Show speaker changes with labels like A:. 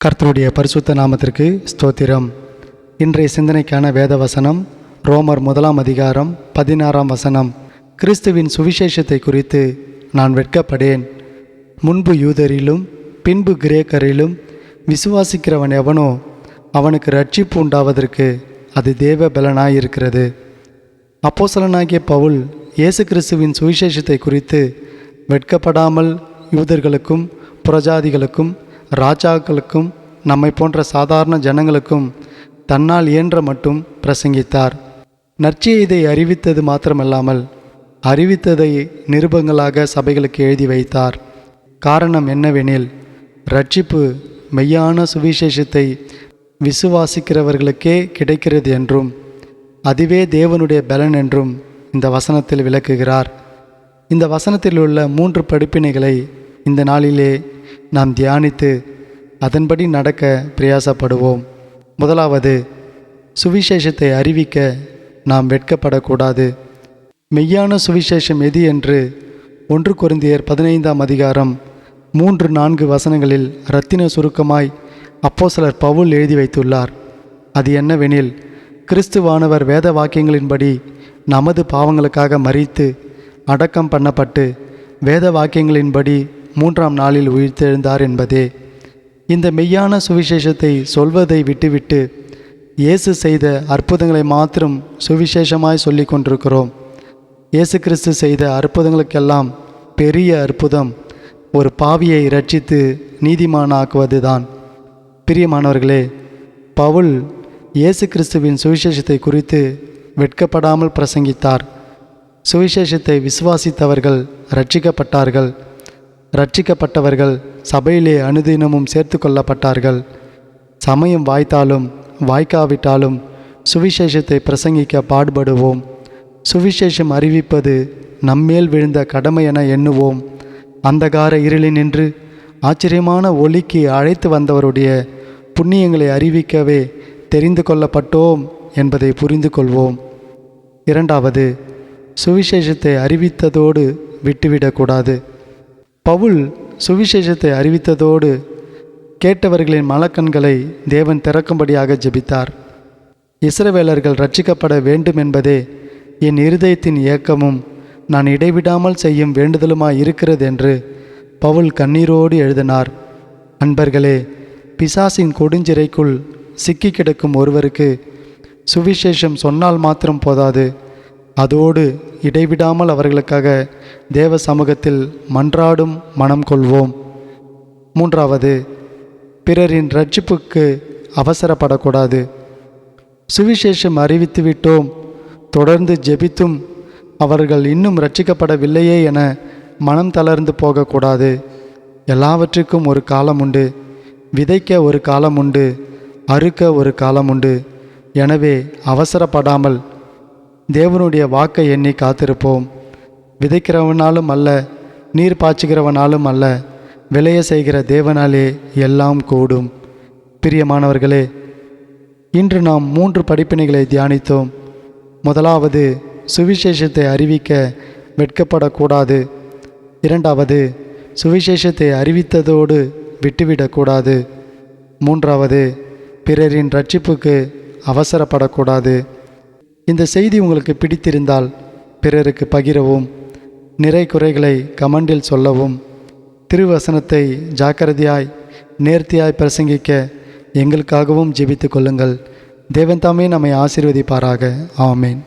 A: கர்த்தருடைய பரிசுத்த நாமத்திற்கு ஸ்தோத்திரம். இன்றைய சிந்தனைக்கான வேத வசனம் ரோமர் முதலாம் அதிகாரம் பதினாறாம் வசனம். கிறிஸ்துவின் சுவிசேஷத்தை குறித்து நான் வெட்கப்படேன். முன்பு யூதரிலும் பின்பு கிரேக்கரிலும் விசுவாசிக்கிறவன் எவனோ அவனுக்கு ரட்சிப்பு உண்டாவதற்கு அது தேவ பலனாயிருக்கிறது அப்போசலனாகிய பவுல் இயேசு கிறிஸ்துவின் சுவிசேஷத்தை குறித்து வெட்கப்படாமல் யூதர்களுக்கும் புறஜாதிகளுக்கும் ராஜாக்களுக்கும் நம்மை போன்ற சாதாரண ஜனங்களுக்கும் தன்னால் இயன்ற மட்டும் பிரசங்கித்தார். நற்செய்தை அறிவித்தது மாத்திரமல்லாமல் அறிவித்ததை நிருபங்களாக சபைகளுக்கு எழுதி வைத்தார். காரணம் என்னவெனில் ரட்சிப்பு மெய்யான சுவிசேஷத்தை விசுவாசிக்கிறவர்களுக்கே கிடைக்கிறது என்றும் அதுவே தேவனுடைய பலன் என்றும் இந்த வசனத்தில் விளக்குகிறார். இந்த வசனத்தில் உள்ள மூன்று படிப்பினைகளை இந்த நாளிலே நாம் தியானித்து அதன்படி நடக்க பிரயாசப்படுவோம். முதலாவது சுவிசேஷத்தை அறிவிக்க நாம் வெட்கப்படக்கூடாது. மெய்யான சுவிசேஷம் எது என்று ஒன்று குருந்தியர் பதினைந்தாம் அதிகாரம் மூன்று நான்கு வசனங்களில் இரத்தின சுருக்கமாய் அப்போசலர் பவுல் எழுதி வைத்துள்ளார். அது என்னவெனில் கிறிஸ்துவானவர் வேத வாக்கியங்களின்படி நமது பாவங்களுக்காக மறித்து அடக்கம் பண்ணப்பட்டு வேத வாக்கியங்களின்படி மூன்றாம் நாளில் உயிர்த்தெழுந்தார் என்பதே. இந்த மெய்யான சுவிசேஷத்தை சொல்வதை விட்டுவிட்டு இயேசு செய்த அற்புதங்களை மாத்திரம் சுவிசேஷமாய் சொல்லி கொண்டிருக்கிறோம். இயேசு கிறிஸ்து செய்த அற்புதங்களுக்கெல்லாம் பெரிய அற்புதம் ஒரு பாவியை ரட்சித்து நீதிமானாக்குவதுதான். பிரியமானவர்களே பவுல் இயேசு கிறிஸ்துவின் சுவிசேஷத்தை குறித்து வெட்கப்படாமல் பிரசங்கித்தார். சுவிசேஷத்தை விசுவாசித்தவர்கள் ரட்சிக்கப்பட்டார்கள். ரட்சிக்கப்பட்டவர்கள் சபையிலே அனுதினமும் சேர்த்து கொள்ளப்பட்டார்கள் சமயம் வாய்த்தாலும் வாய்க்காவிட்டாலும் சுவிசேஷத்தை பிரசங்கிக்க பாடுபடுவோம். சுவிசேஷம் அறிவிப்பது நம்மேல் விழுந்த கடமை என எண்ணுவோம். அந்தகார இருளினின்று ஆச்சரியமான ஒளிக்கு அழைத்து வந்தவருடைய புண்ணியங்களை அறிவிக்கவே தெரிந்து கொள்ளப்பட்டோம் என்பதை புரிந்து கொள்வோம். இரண்டாவது சுவிசேஷத்தை அறிவித்ததோடு விட்டுவிடக்கூடாது. பவுல் சுவிசேஷத்தை அறிவித்ததோடு கேட்டவர்களின் மலக்கண்களை தேவன் திறக்கும்படியாக ஜெபித்தார். இஸ்ரவேலர்கள் ரட்சிக்கப்பட வேண்டும் என்பதே என் இருதயத்தின் ஏக்கமும் நான் இடைவிடாமல் செய்யும் வேண்டுதலுமாய் இருக்கிறது என்று பவுல் கண்ணீரோடு எழுதினார். அன்பர்களே பிசாசின் கொடுஞ்சிறைக்குள் சிக்கி கிடக்கும் ஒருவருக்கு சுவிசேஷம் சொன்னால் மாத்திரம் போதாது. அதோடு இடைவிடாமல் அவர்களுக்காக தேவ சமூகத்தில் மன்றாடும் மனம் கொள்வோம். மூன்றாவது பிறரின் ரட்சிப்புக்கு அவசரப்படக்கூடாது. சுவிசேஷம் அறிவித்து விட்டோம். தொடர்ந்து ஜெபித்தும் அவர்கள் இன்னும் ரட்சிக்கப்படவில்லையே என மனம் தளர்ந்து போகக்கூடாது. எல்லாவற்றுக்கும் ஒரு காலம் உண்டு. விதைக்க ஒரு காலம் உண்டு. அறுக்க ஒரு காலம் உண்டு. எனவே அவசரப்படாமல் தேவனுடைய வாக்கை எண்ணி காத்திருப்போம். விதைக்கிறவனாலும் அல்ல நீர் பாய்ச்சுகிறவனாலும் அல்ல விளைய செய்கிற தேவனாலே எல்லாம் கூடும். பிரியமானவர்களே இன்று நாம் மூன்று படிப்பினைகளை தியானித்தோம். முதலாவது சுவிசேஷத்தை அறிவிக்க வெட்கப்படக்கூடாது. இரண்டாவது சுவிசேஷத்தை அறிவித்ததோடு விட்டுவிடக்கூடாது. மூன்றாவது பிறரின் ரட்சிப்புக்கு அவசரப்படக்கூடாது. இந்த செய்தி உங்களுக்கு பிடித்திருந்தால் பிறருக்கு பகிரவும். நிறை குறைகளை கமெண்டில் சொல்லவும் திருவசனத்தை ஜாக்கிரதையாய் நேர்த்தியாய் பிரசங்கிக்க எங்களுக்காகவும் ஜெபித்து கொள்ளுங்கள். தேவன் தாமே நம்மை ஆசீர்வதிப்பாராக. ஆமேன்.